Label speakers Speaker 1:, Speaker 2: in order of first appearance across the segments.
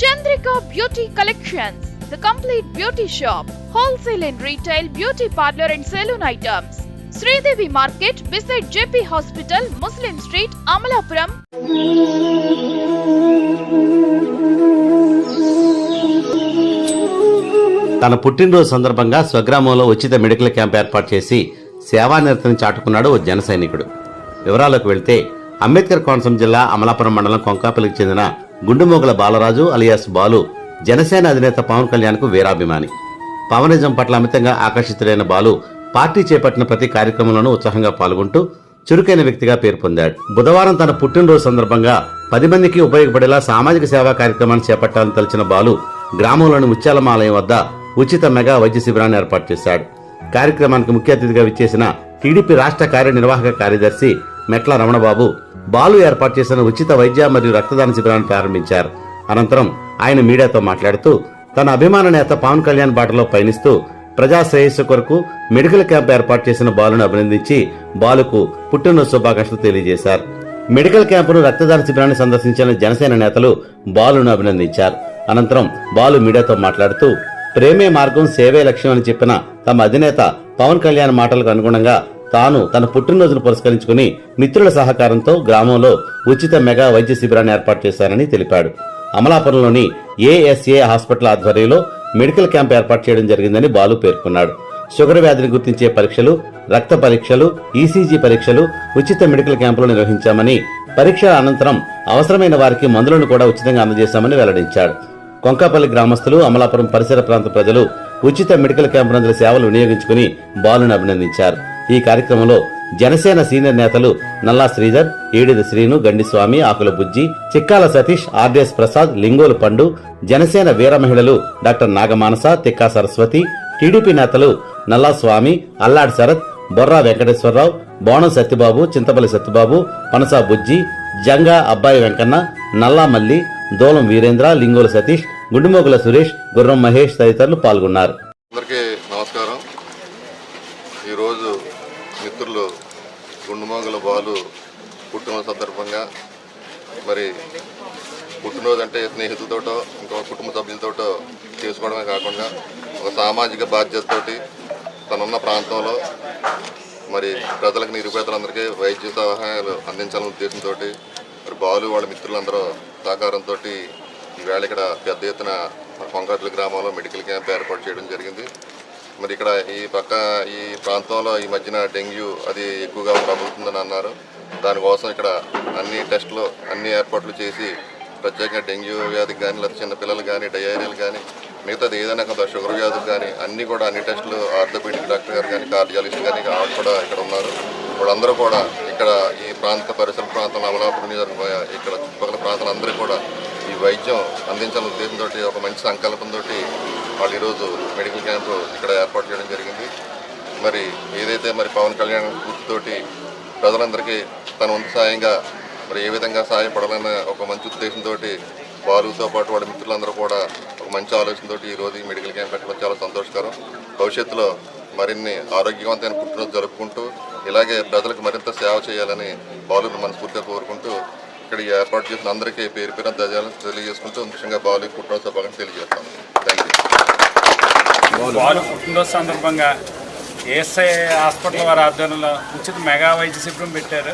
Speaker 1: Chandrika beauty collections complete beauty shop wholesale and beauty parlour and salon items. Sridevi market beside JP hospital Muslim street Amalapuram.
Speaker 2: తన పుట్టినరోజు సందర్భంగా స్వగ్రామంలో ఉచిత medical camp ఏర్పాటు చేసి సేవా సేవానిరతని చాటుకున్నాడు ఓ జనసైనికుడు వివరాలకు వెళ్తే అంబేద్కర్ కోనసీమ జిల్లా అమలాపురం మండలం కొంకాపల్లికి చెందిన గుండుమోగుల బాలరాజు అలియాస్ బాలు జనసేన అధినేత పవన్ కళ్యాణ్కు వీరాభిమాని. పవనిజం పట్ల అమితంగా ఆకర్షితుడైన బాలు పార్టీ చేపట్టిన ప్రతి కార్యక్రమంలోనూ ఉత్సాహంగా పాల్గొంటూ చురుకైన వ్యక్తిగా పేరు పొందాడు. బుధవారం తన పుట్టినరోజు సందర్భంగా పది మందికి ఉపయోగపడేలా సామాజిక సేవా కార్యక్రమాన్ని చేపట్టాలని తలచిన బాలు గ్రామంలోని ముత్యాలమ్మ ఆలయం వద్ద ఉచిత మెగా వైద్య శిబిరాన్ని ఏర్పాటు చేశాడు. కార్యక్రమానికి ముఖ్య అతిథిగా విచ్చేసిన టీడీపీ రాష్ట్ర కార్యనిర్వాహక కార్యదర్శి మెట్ల రమణబాబు బాలు ఏర్పాటు చేసిన ఉచిత వైద్య మరియు రక్తదాన శిబిరాన్ని ప్రారంభించారు. అనంతరం ఆయన మీడియాతో మాట్లాడుతూ తన అభిమాన నేత పవన్ కళ్యాణ్ బాటలో పయనిస్తూ ప్రజా శ్రేయస్సు కొరకు మెడికల్ క్యాంప్ ఏర్పాటు చేసిన బాలును అభినందించి బాలుకు పుట్టినరోజు శుభాకాంక్షలు తెలియజేశారు. మెడికల్ క్యాంపును రక్తదాన శిబిరాన్ని సందర్శించిన జనసేన నేతలు బాలును అభినందించారు. అనంతరం బాలు మీడియాతో మాట్లాడుతూ ప్రేమే మార్గం సేవే లక్ష్యం అని చెప్పిన తమ అధినేత పవన్ కళ్యాణ్ మాటలకు అనుగుణంగా తాను తన పుట్టినరోజును పురస్కరించుకుని మిత్రుల సహకారంతో గ్రామంలో ఉచిత మెగా వైద్య శిబిరాన్ని ఏర్పాటు చేశారని తెలిపాడు. అమలాపురంలోని ఏఎస్ఏ హాస్పిటల్ ఆధ్వర్యంలో మెడికల్ క్యాంప్ ఏర్పాటు చేయడం జరిగిందని బాలు పేర్కొన్నాడు. షుగర్ వ్యాధిని గుర్తించే పరీక్షలు రక్త పరీక్షలు ఈసీజీ పరీక్షలు ఉచిత మెడికల్ క్యాంపులు నిర్వహించామని పరీక్షల అనంతరం అవసరమైన వారికి మందులను కూడా ఉచితంగా అందజేశామని వెల్లడించాడు. కొంకాపల్లి గ్రామస్తులు అమలాపురం పరిసర ప్రాంత ప్రజలు ఉచిత మెడికల్ క్యాంపు నందుల సేవలు వినియోగించుకుని బాలును అభినందించారు. ఈ కార్యక్రమంలో జనసేన సీనియర్ నేతలు నల్లా శ్రీధర్ ఈడిద శ్రీను గండిస్వామి ఆకుల బుజ్జి చిక్కాల సతీష్ ఆర్డీఎస్ ప్రసాద్ లింగోలు పండు జనసేన వీర మహిళలు డాక్టర్ నాగమానస తిక్కా సరస్వతి టీడీపీ నేతలు నల్లా స్వామి అల్లాడి శరత్ బొర్రా వెంకటేశ్వరరావు బోనం సత్యబాబు చింతపల్లి సత్యబాబు పనసా బుజ్జి జంగా అబ్బాయి వెంకన్న నల్లా మల్లి దోలం వీరేంద్ర లింగోలు సతీష్ గుండుమోగుల సురేష్ గుర్రం మహేష్ తదితరులు పాల్గొన్నారు
Speaker 3: అందరికీ నమస్కారం ఈరోజు మిత్రులు గుండుమోగుల బాలు పుట్టినరోజు సందర్భంగా మరి పుట్టినరోజు అంటే స్నేహితులతోటో ఇంకో కుటుంబ సభ్యులతోటో చేసుకోవడమే కాకుండా ఒక సామాజిక బాధ్యతతోటి తనున్న ప్రాంతంలో మరి ప్రజలకు నిరుపేదలందరికీ వైద్య సహాయాలు అందించాలనే ఉద్దేశంతో మరి బాలు వాళ్ళ మిత్రులందరూ సహకారంతో ఈవేళ ఇక్కడ పెద్ద ఎత్తున కొంగట్ల గ్రామంలో మెడికల్ క్యాంప్ ఏర్పాటు చేయడం జరిగింది. మరి ఇక్కడ ఈ పక్క ఈ ప్రాంతంలో ఈ మధ్యన డెంగ్యూ అది ఎక్కువగా ప్రబలుతుందని అన్నారు. దానికోసం ఇక్కడ అన్ని టెస్టులు అన్ని ఏర్పాట్లు చేసి ప్రత్యేకంగా డెంగ్యూ వ్యాధికి కానీ లేదా చిన్నపిల్లలు కానీ డయేరియాలు కానీ మిగతాది ఏదైనా కొంత షుగర్ వ్యాధులు కానీ అన్నీ కూడా అన్ని టెస్టులు ఆర్థోపెడిక్ డాక్టర్ గారు కానీ కార్డియాలజిస్ట్ కానీ ఆవిడ కూడా ఇక్కడ ఉన్నారు. వాళ్ళందరూ కూడా ఇక్కడ ఈ ప్రాంత పరిసర ప్రాంతం అమలాపురం నియోజకవర్గ ఇక్కడ చుట్టుపక్కల ప్రాంతాలందరూ కూడా ఈ వైద్యం అందించాలనే ఉద్దేశంతో ఒక మంచి సంకల్పంతో వాళ్ళు ఈరోజు మెడికల్ క్యాంపు ఇక్కడ ఏర్పాటు చేయడం జరిగింది. మరి ఏదైతే మరి పవన్ కళ్యాణ్ గుర్తుతోటి ప్రజలందరికీ తన వంతు సాయంగా మరి ఏ విధంగా సహాయపడాలన్న ఒక మంచి ఉద్దేశంతో వారుతో పాటు వాళ్ళ మిత్రులందరూ కూడా ఒక మంచి ఆలోచనతో ఈరోజు ఈ మెడికల్ క్యాంప్ పెట్టడం చాలా సంతోషకరం. భవిష్యత్తులో మరిన్ని ఆరోగ్యవంతమైన పుట్టినరోజు జరుపుకుంటూ ఇలాగే ప్రజలకు మరింత సేవ చేయాలని బాలుని మనస్ఫూర్తిగా కోరుకుంటూ ఇక్కడ ఏర్పాటు చేసిన అందరికీ పేరు పేరు దజాలను తెలియజేసుకుంటూ ముఖ్యంగా బాలు పుట్టినరోజు శుభాకాంక్షలు తెలియజేస్తాను. థ్యాంక్ యూ
Speaker 4: బాలు పుట్టినరోజు సందర్భంగా ఏఎస్ఐ హాస్పిటల్ వారి ఆధ్వర్యంలో ఉచిత మెగా వైద్య శిబిరం పెట్టారు.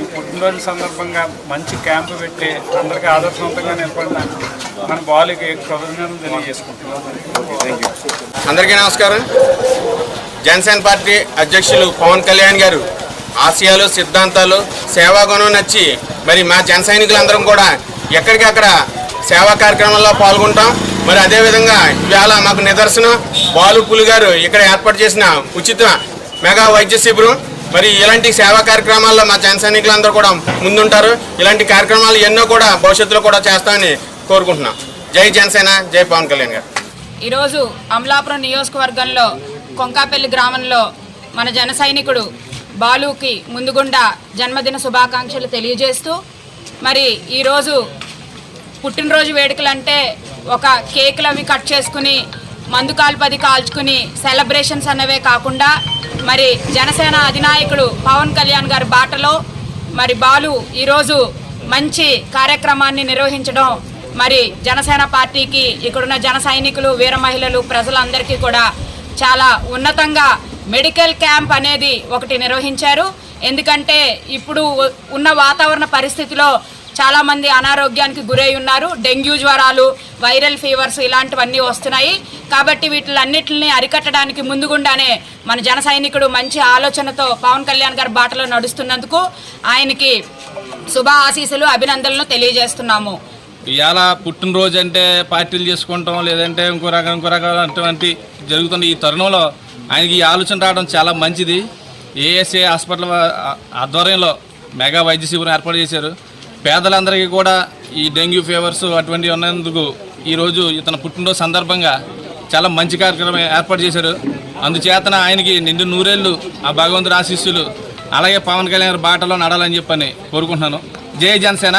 Speaker 4: ఈ పుట్టినరోజు సందర్భంగా మంచి క్యాంపు పెట్టి అందరికీ ఆదర్శవంతంగా నిలబడిన మన బాలుకి కృతజ్ఞతలు తెలియజేసుకుంటున్నాం.
Speaker 5: అందరికీ నమస్కారం. జనసేన పార్టీ అధ్యక్షులు పవన్ కళ్యాణ్ గారు ఆశయాలు సిద్ధాంతాలు సేవాగుణం నచ్చి మరి మా జన సైనికులందరం కూడా ఎక్కడికక్కడ సేవా కార్యక్రమాల్లో పాల్గొంటాం. మరి అదేవిధంగా ఇవాళ మాకు నిదర్శనం బాలు పులి గారు ఇక్కడ ఏర్పాటు చేసిన ఉచిత మెగా వైద్య శిబిరం. మరి ఇలాంటి సేవా కార్యక్రమాల్లో మా జన సైనికులందరూ కూడా ముందుంటారు. ఇలాంటి కార్యక్రమాలు ఎన్నో కూడా భవిష్యత్తులో కూడా చేస్తామని కోరుకుంటున్నాం. జై జనసేన జై పవన్ కళ్యాణ్ గారు.
Speaker 6: ఈరోజు అమలాపురం నియోజకవర్గంలో కొంకాపల్లి గ్రామంలో మన జన సైనికుడు బాలుకి ముందుగుండా జన్మదిన శుభాకాంక్షలు తెలియజేస్తూ మరి ఈరోజు పుట్టినరోజు వేడుకలు అంటే ఒక కేకులు అవి కట్ చేసుకుని మందు కాల్పది కాల్చుకుని సెలబ్రేషన్స్ అనేవే కాకుండా మరి జనసేన అధినాయకుడు పవన్ కళ్యాణ్ గారి బాటలో మరి బాలు ఈరోజు మంచి కార్యక్రమాన్ని నిర్వహించడం మరి జనసేన పార్టీకి ఇక్కడున్న జన సైనికులు వీర మహిళలు ప్రజలందరికీ కూడా చాలా ఉన్నతంగా మెడికల్ క్యాంప్ అనేది ఒకటి నిర్వహించారు. ఎందుకంటే ఇప్పుడు ఉన్న వాతావరణ పరిస్థితిలో చాలామంది అనారోగ్యానికి గురై ఉన్నారు. డెంగ్యూ జ్వరాలు వైరల్ ఫీవర్స్ ఇలాంటివన్నీ వస్తున్నాయి. కాబట్టి వీటిలన్నింటినీ అరికట్టడానికి ముందుగుండానే మన జన సైనికుడు మంచి ఆలోచనతో పవన్ కళ్యాణ్ గారి బాటలో నడుస్తున్నందుకు ఆయనకి శుభ ఆశీస్సులు అభినందనలు తెలియజేస్తున్నాము.
Speaker 7: ఇవాళ పుట్టినరోజు అంటే పార్టీలు చేసుకుంటాం లేదంటే ఇంకో రకం ఇంకో రకాల అటువంటి జరుగుతున్న ఈ తరుణంలో ఆయనకి ఈ ఆలోచన రావడం చాలా మంచిది. ఏఎస్ఏ హాస్పిటల్ ఆధ్వర్యంలో మెగా వైద్య శిబిరం ఏర్పాటు చేశారు. పేదలందరికీ కూడా ఈ డెంగ్యూ ఫీవర్స్ అటువంటివి ఉన్నందుకు ఈరోజు ఇతను పుట్టినరోజు సందర్భంగా చాలా మంచి కార్యక్రమం ఏర్పాటు చేశారు అందుచేతన ఆయనకి నిండు నూరేళ్ళు ఆ భగవంతుడు ఆశీస్సులు అలాగే పవన్ కళ్యాణ్ బాటలో నడాలని చెప్పని కోరుకుంటున్నాను. జై జనసేన.